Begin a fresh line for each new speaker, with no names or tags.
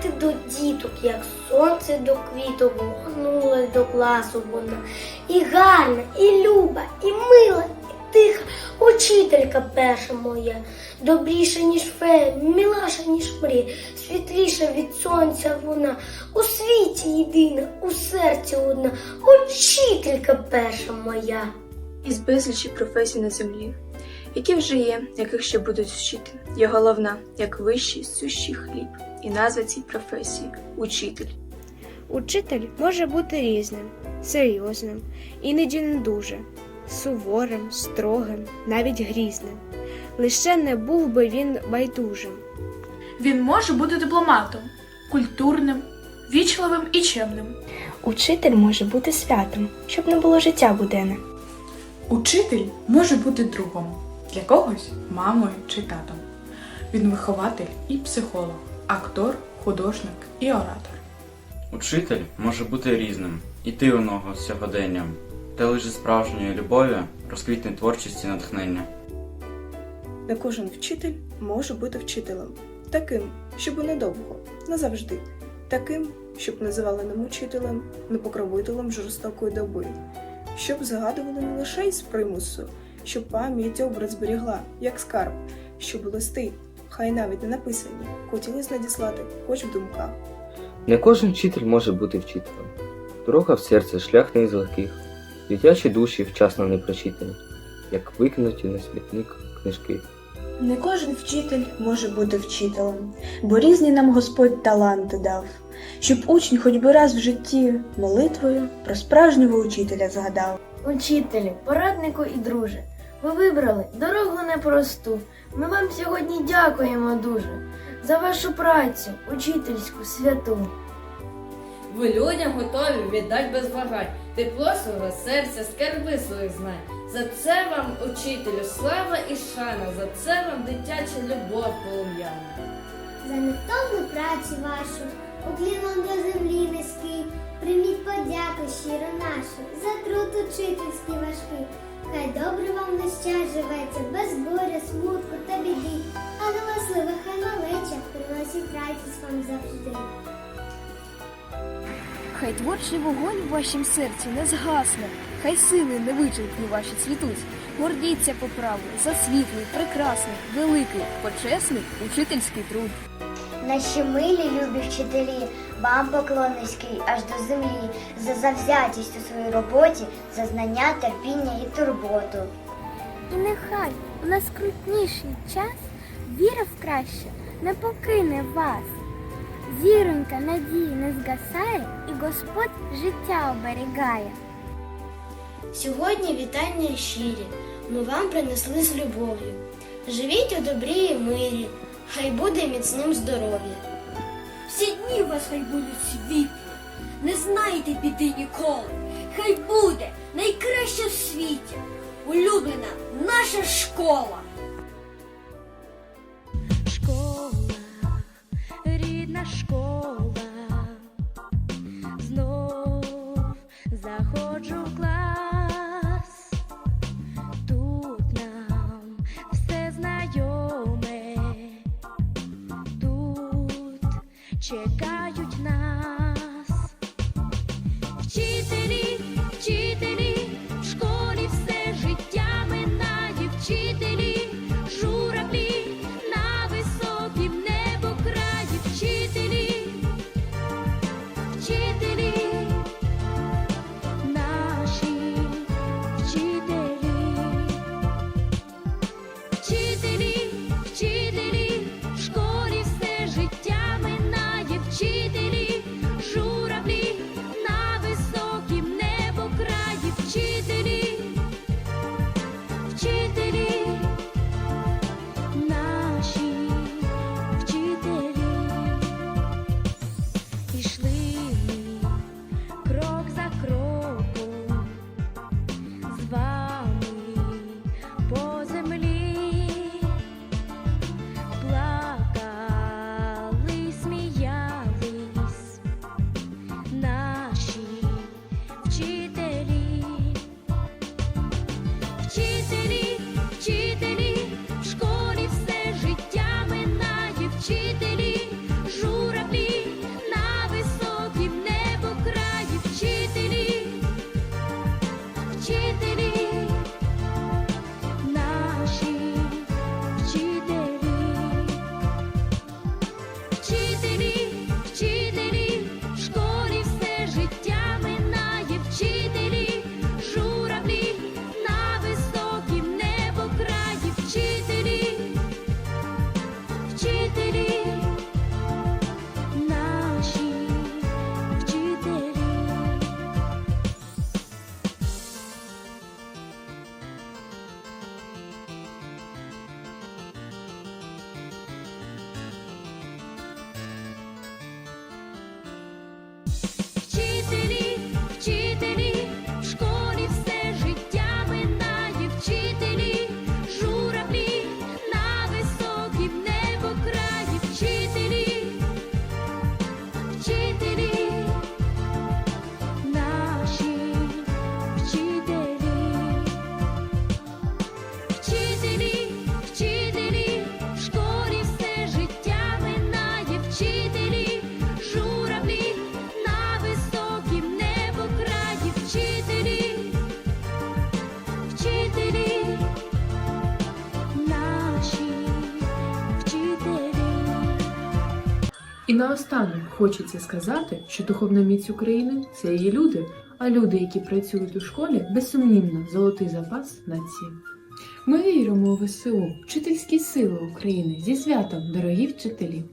мати до діток, як сонце до квіток, гнулась до класу вона. І гарна, і люба, і мила, і тиха, учителька перша моя, добріша, ніж фея, мілаша, ніж мрія, світліша від сонця вона, у світі єдина, у серці одна, учителька перша моя.
із безлічі професій на землі, які вже є, яких ще будуть вчити. Є головна, як вищий сущий хліб, і назва цій професії учитель.
Учитель може бути різним, серйозним, іноді не дуже, суворим, строгим, навіть грізним. Лише не був би він байдужим.
Він може бути дипломатом, культурним, вічливим і чемним.
Учитель може бути святом, щоб не було життя буденне.
Учитель може бути другом, для когось мамою чи татом. Він вихователь і психолог, актор, художник і оратор.
Учитель може бути різним, іти у ногу з сьогоденням, та лише справжньої любові розквітне творчість і натхнення.
Не кожен вчитель може бути вчителем, таким, щоб недовго, назавжди, таким, щоб називали не мучителем, не покровителем жорстокої доби, щоб згадували не лише із примусу, щоб пам'ять образ зберігла, як скарб, щоб листи, хай навіть не написані, хотілось надіслати, хоч в думках.
Не кожен вчитель може бути вчителем. Дорога в серце шлях не із легких, дитячі душі вчасно не прочитані, як викинуті на смітник книжки.
Не кожен вчитель може бути вчителем, бо різні нам Господь таланти дав, щоб учень хоч би раз в житті молитвою про справжнього учителя згадав.
Учителю, пораднику і друже, ви вибрали дорогу непросту. Ми вам сьогодні дякуємо дуже за вашу працю, учительську святу.
Ви людям готові віддать без вагань, тепло свого серця, скарби своїх знань. За це вам, учителю, слава і шана, за це вам дитяча любов полум'яна.
За невтомну працю вашу, укліном до землі низький, прийміть подяку щиро нашу, за труд учительський важкий. Хай добре вам час живеться, без горя, смутку та біди, а галаслива хай малеча приносить радість вам завжди.
Хай творчий вогонь в вашім серці не згасне, хай сили не вичерпні ваші цвітуть. Гордіться по праву за світлий, прекрасний, великий, почесний учительський труд.
Наші милі любі вчителі, вам поклон низький аж до землі, за завзятість у своїй роботі, за знання, терпіння і турботу.
І нехай у нас крутніший час віра в краще не покине вас. Зіронька надії не згасає, і Господь життя оберігає.
Сьогодні вітання щирі, ми вам принесли з любов'ю. Живіть у добрі і мирі, хай буде міцним здоров'я.
Всі дні у вас хай будуть світлі, не знайте біди ніколи. Хай буде найкраща в світі, улюблена наша школа.
Школа, рідна школа, check
out наостанок хочеться сказати, що духовна міць України це її люди, а люди, які працюють у школі, безсумнівно золотий запас нації. Ми віримо у ВСУ, вчительські сили України зі святом, дорогі вчителі!